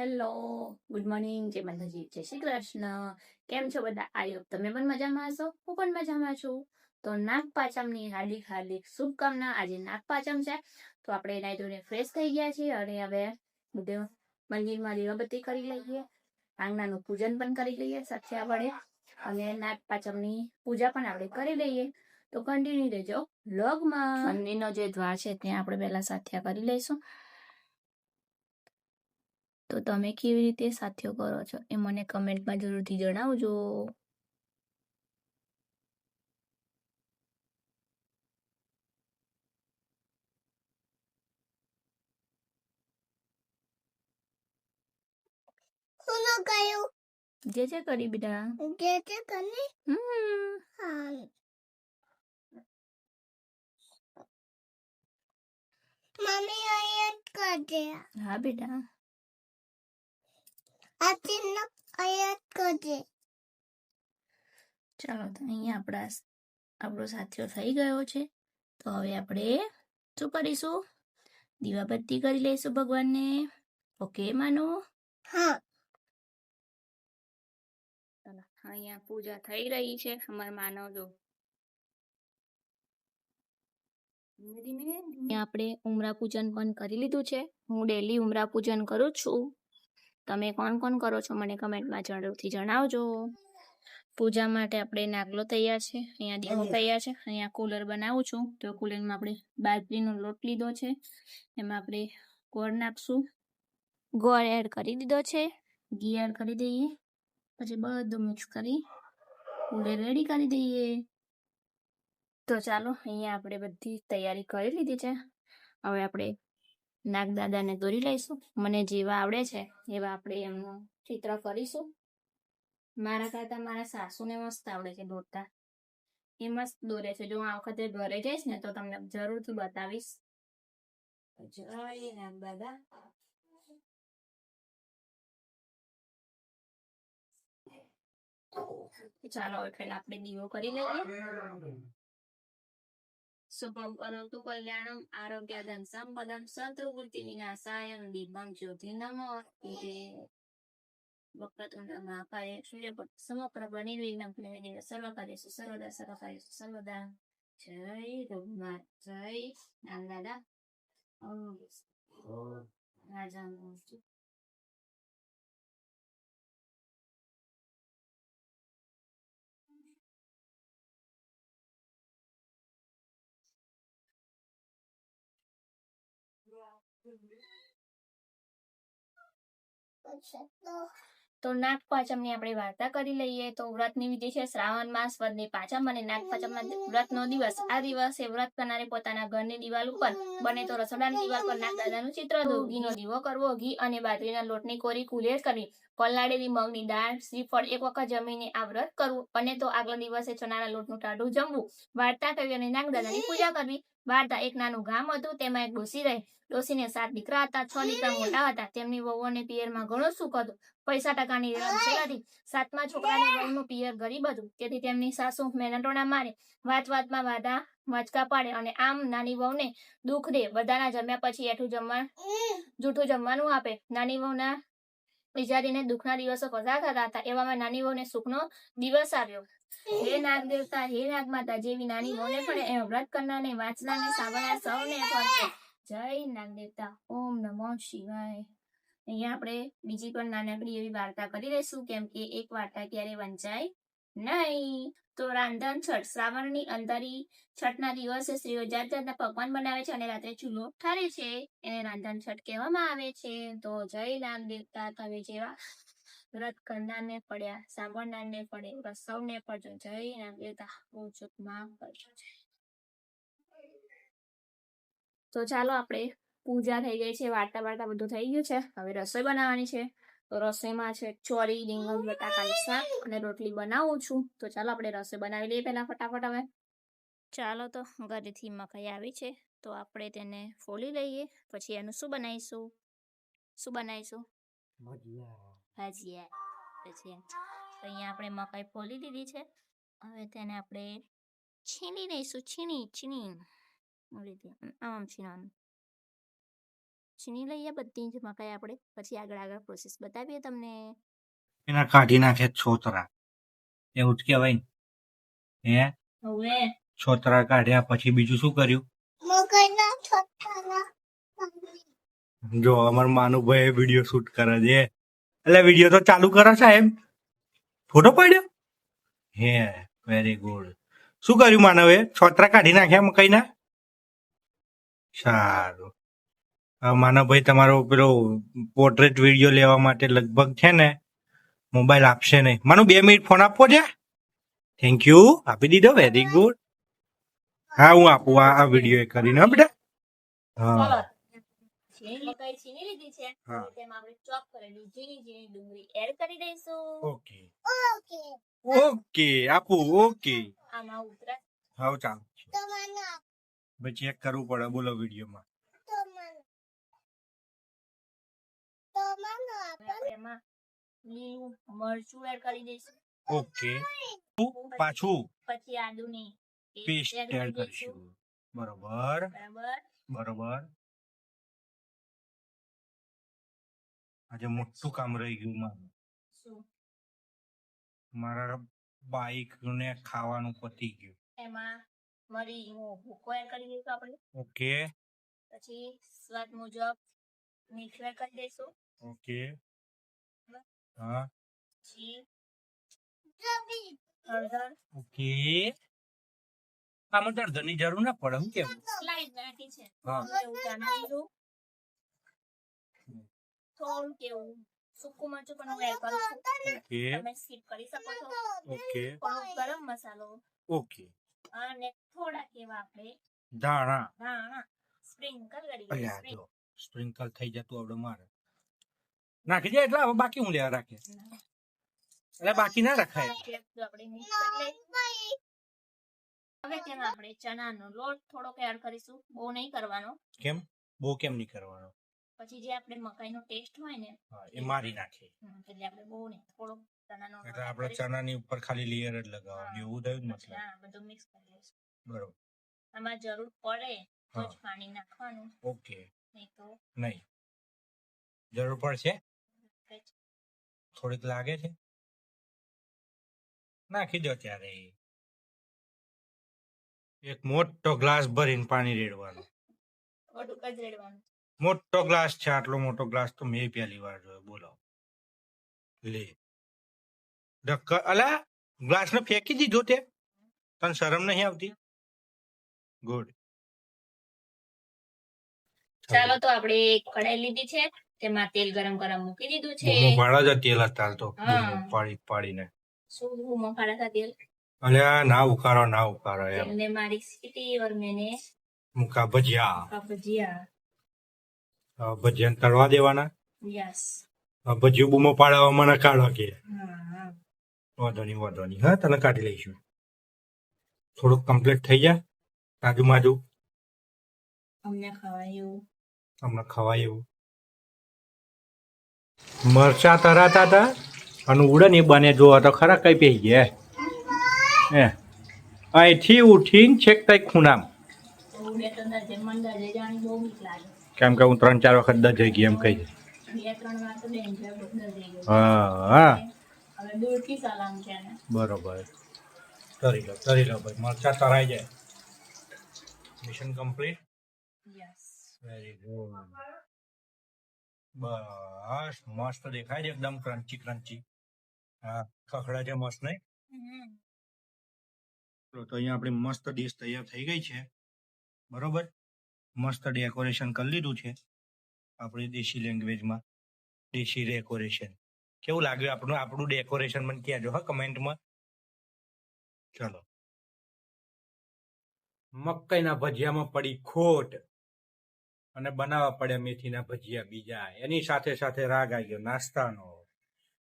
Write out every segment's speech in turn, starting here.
Hello, good morning. જય માતાજી, જય શ્રી કૃષ્ણ. કેમ છો બધા? હોપ તમે પણ મજામાં હશો, હું પણ મજામાં છું. તો નાગ પાચમની હાર્દિક હાર્દિક શુભકામના. આજે નાગ પાચમ છે, તો આપણે નાઈ ધોઈને ફ્રેશ થઈ ગયા છીએ અને હવે બધે મંદિરમાં દીવાબત્તી કરી લઈએ, આંગણાનું પૂજન પણ કરી લઈએ સાથે આપણે, અને નાગ પાચમની પૂજા પણ આપણે કરી લઈએ. તો કન્ટિન્યુ રહેજો લોગમાં મંદિરનો જે દ્વાર છે, ત્યાં આપણે પહેલા સાથિયા કરી લઈશું. તો તમે કેવી રીતે સાથીઓ કરો છો? એ મને કમેન્ટમાં જરૂરથી જણાવજો. ગયો જે જે કરી બેટા. જે જે કરી? હમ. હા મમ્મી અહીંયા જ કરજે. હા બેટા. આ ચિહ્ન અહીંયા કરજે. ચાલો તો અહીંયા આપણા આપણો સાથીઓ થઈ ગયો છે. તો હવે આપણે શું કરીશું? દીવાબત્તી કરી લઈશું ભગવાનને. ઓકે માનો? હા. અહીંયા પૂજા થઈ રહી છે. અમારા માનવ જો. ધીમે આપણે ઉમરા પૂજન પણ કરી લીધું છે. હું ડેલી ઉમરા પૂજન કરું છું. તમે કોણ કોણ કરો છો મને કમેન્ટમાં જરૂરથી જણાવજો. પૂજા માટે આપણે નાગલો તૈયાર છે અહીંયા દીવો તૈયાર છે અહીંયા કુલર બનાવું છું. તો કુલરમાં આપણે બાજરીનો લોટ લીધો છે એમાં આપણે ગોળ નાખશું. ગોળ એડ કરી દીધો છે. ઘી એડ કરી દઈએ પછી બધું મિક્સ કરી કુલર રેડી કરી દઈએ. તો ચાલો અહીંયા આપણે બધી તૈયારી કરી લીધી છે. હવે આપણે નાગદાદાને દોરી લઈશું. મને જેવા આવડે છે, એવા આપણે એમનું ચિત્ર કરીશું. મારા કરતા મારા સાસુને મસ્ત આવડે છે દોરતા. એ મસ્ત દોરે છે. જો હું આ વખતે ઘરે જઈશ ને, તો તમને જરૂરથી બતાવીશ. ચાલો, હવે પહેલા આપણે દીવો કરી લઈએ. શુભમ કરોતુ કલ્યાણમ આરોગ્ય ધન સંપદમ શત્રુવૃત્તિ વિનાશાય દીપમ જ્યોતિ નમો વક્રતુંડ મહાકાય સૂર્યપટ સમપ્રભ નિર્વિઘ્ન ફલવિનિવ સર્વકાર્યેષુ સર્વદા સર્વકાર્યેષુ સર્વદા. જય રઘુનાથ. જય નાનદાદા ઓમ. રાજા તો નાગ પાંચમની આપણે વાર્તા કરી લઈએ. તો વ્રત વિધિ છે, શ્રાવણ માસ, વદની પાંચમ અને નાગ પાંચમના વ્રતનો દિવસ. આ દિવસે વ્રત કરનારે પોતાના ઘરની દિવાલ ઉપર બને તો રસોડાની દિવાલ પર નાગ દાદાનું ચિત્ર દોરવું, ઘીનો દીવો કરવો, ઘી અને બાજરીના લોટની કોરી કુલેર કરવી. પલાળેલી મગની દાળ, શ્રીફળ, એક વખત જમીને આ વ્રત કરવું અને તો આગલા દિવસે ચણાના લોટનું ટાઢું જમવું. વાર્તા કરવી અને નાગદાદાની પૂજા કરવી. વાર્તા એક નાનું ગામ હતું, તેમાં એક ડોસી રહે. ડોસીને સાત દીકરા હતા, છ દીકરા મોટા હતા. તેમની વહુઓને પિયરમાં ઘણું સુખ હતું. પૈસા ટકાની રમશે હતી સાતમા છોકરાની વહુનું પિયર ગરીબ હતું. તેથી તેમની સાસુ મહેનતોના મારે. વાત વાતમાં વાદા મચકા પાડે અને આમ નાની વહુને દુઃખ દે. બધાના જમ્યા પછી એઠું જમવા, જૂઠું જમવાનું આપે. નાની વહુના વિચારીને દુઃખના દિવસો પસાર થતા હતા. એવામાં નાની વહુને સુખનો દિવસ આવ્યો. હે નાગ દેવતા હે નાગ માતા જેવી નાની વહુને પણ એ વ્રત કરનારને વાંચનારને સાંભળનાર સૌને જય નાગ દેવતા ઓમ નમો શિવાય. અહીંયા આપણે બીજી પણ નાનકડી એવી વાર્તા કરી દઈશું, કેમ કે એક વાર્તા ક્યારે વંચાય નહીં, તો રાંધણ છઠ, શ્રાવણની અંધારી છઠના દિવસે સ્ત્રીઓ જાત જાતના પકવાન બનાવે છે અને રાત્રે ચૂલો ઠારે છે. એને રાંધણ છઠ કહેવામાં આવે છે. તો જય નામ દેવતા તમે જેવા વ્રત કરનારને પડ્યા, સાંભળનારને પડે, વ્રત સૌને પડજો. જય નામ દેવતા. બહુ ચૂકમાં કરજો તો ચાલો આપણે પૂજા થઈ ગઈ છે. વાર્તા વાર્તા બધું થઈ ગયું છે. હવે રસોઈ બનાવવાની છે. તો રસોઈમાં છે ચોરી રીંગણ બટાકાનું શાક અને રોટલી બનાવું છું. તો ચાલો આપણે રસોઈ બનાવી લઈએ પહેલા ફટાફટ હવે. ચાલો તો ઘરેથી મકાઈ આવી છે. તો આપણે તેને ફોલી લઈએ. પછી એનું શું બનાવીશું? શું બનાવીશું? ભજીયા. પછી તો અહીંયા આપણે મકાઈ ફોલી દીધી છે. હવે તેને આપણે છીણી લઈશું. છીણી છીણી. રીતે. આમ આમ છીણવાનું. છીણી લઈએ બધી જ મકાઈ આપણે પછી આગળ આગળ પ્રોસેસ બતાવીએ તમને. એના કાઢી નાખે છોતરા. એવું જ કહેવાય ને. હે? હવે? છોતરા કાઢ્યા પછી બીજું શું કર્યું? મકાઈના છોતરા જો અમાર માનુભાઈ વીડિયો શૂટ કરે છે. એટલે વીડિયો તો ચાલુ કરો સાહેબ ફોટો પાડ્યો? હે વેરી ગુડ શું કર્યું માનવે? છોતરા કાઢી નાખ્યા મકાઈના? સારું. માનવભાઈ તમારો પેલો પોર્ટ્રેટ વીડિયો લેવા માટે લગભગ છે ને મોબાઈલ આપશે નહીં. માનું બે મિનિટ ફોન આપવો છે? થેન્ક યુ આપી દીધો વેરી ગુડ હા હું આપું આ આ વીડિયો કરીને બેટા. હા. ઓકે. ઓકે. ઓકે આપું ઓકે. હા ચાલો તો મને. આપ, ભાઈ ચેક કરવું પડે બોલો વિડીયોમાં એમાં લીલું મરચું એડ કરી દઈશું. ઓકે. પાછું પછી આદુની પેસ્ટ એડ કરીશું. બરોબર. બરાબર. બરોબર. આજે મોટું કામ રહી ગયું મારું. શું? મારા બાઈક ને ખાવાનું પતી ગયું. એમાં મરી ભૂકો એડ કરી દઈશું આપણે. ઓકે. પછી સ્વાદ મુજબ મીઠું કરી દેશું ઓકે હા જી હળદર ઓકે આમાં દર્દની જરૂર ના પડે હું કેવું સ્લાઇડ નાખી છે હા એવું થોડું કેવું સૂકું મરચું પણ હું એડ કરું ઓકે તમે સ્કીપ કરી શકો છો ઓકે ગરમ મસાલો ઓકે અને થોડા કેવા આપણે ધાણા ધાણા સ્પ્રિંકલ કરી જો સ્પ્રિંકલ થઈ જતું આવડે મારે. નાખી દે એટલે બાકી હું લેવા રાખે. એટલે બાકી ના રખાય. મિક્સ કરી હવે તેમાં આપણે ચણાનો લોટ થોડોક એડ કરીશું? બહુ નહીં કરવાનો. કેમ? બહુ કેમ નહીં કરવાનો? પછી જે આપણે મકાઈનો ટેસ્ટ હોય ને એ મારી નાખે. એટલે આપણે બહુ નહીં. થોડોક ચણાનો એટલે આપણે ચણાની ઉપર ખાલી લેયર જ લગાવવાની એવું થયું મતલબ? હા બધું મિક્સ કરી લઈશું બરોબર. આમાં જરૂર પડે તો જ પાણી નાખવાનું. ઓકે. નહીં જરૂર પડશે? થોડીક લાગે છે? નાખી દો ત્યારે. એક મોટો ગ્લાસ ભરીને પાણી રેડવાનું. મોટો ગ્લાસ છે આટલો મોટો ગ્લાસ તો મેં પહેલી વાર જોયો બોલો. લે. ઢક્કર અલા ગ્લાસ ને ફેંકી દીધો તે? તને શરમ નહીં આવતી? ગુડ. ચાલો તો આપણે એક કઢાઈ લીધી છે તેમાં તેલ ગરમ ગરમ મૂકી દીધું છે. મોંઘવાડા જ તેલ હતા તો પાડી પાડીને. શું મોંઘવાડા હતા તેલ? અલે ના ઉકારો ના ઉકારો એમ. ને મારી સીટી ઓર મેને મુકા ભજીયા ભજીયા ભજીયા તળવા દેવાના? યસ. ભજીયું બૂમો પાડવા મને કાઢો કે. વાંધો નહીં વાંધો નહીં. હા તને કાઢી લઈશું. થોડુંક કમ્પ્લીટ થઈ જાય આજુબાજુ અમને ખવાયું. હમણાં ખવાય એવું. મરચા તરાતા હતા અને ઉડે ને બને જોવા તો ખરા કઈ પી ગયા હે. અહીંથી ઉઠીને છેક તઈ ખૂણામ. કેમ કે હું ત્રણ ચાર વખત દજાઈ ગઈ એમ કહી હા હા. બરોબર. તરી લો તરી લો ભાઈ. મરચા તરાઈ જાય. Mission complete yes very good બસ, મસ્ત દેખાય છે એકદમ ક્રન્ચી ક્રન્ચી હા ખખડા છે મસ્ત નહીં? તો અહીંયા આપણી મસ્ત ડીશ તૈયાર થઈ ગઈ છે. બરોબર? મસ્ત ડેકોરેશન કરી લીધું છે આપણી દેશી લેંગ્વેજમાં દેશી ડેકોરેશન કેવું લાગ્યું આપણું? આપણું ડેકોરેશન મને કહેજો, હા કમેન્ટમાં ચલો. મકાઈના ભજીયામાં પડી ખોટ. અને બનાવવા પડ્યા મેથીના ભજીયા બીજા. એની સાથે સાથે રાગ આવી ગયો, નાસ્તાનો.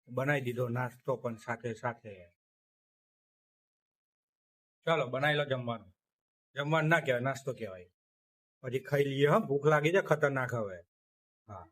બનાવી દીધો, નાસ્તો પણ સાથે સાથે. ચાલો, બનાવી લો જમવાનું. જમવાનું ના કહેવાય, નાસ્તો કહેવાય. પછી ખાઈ લઈએ, હા, ભૂખ લાગી જાય ખતરનાક હવે. હા.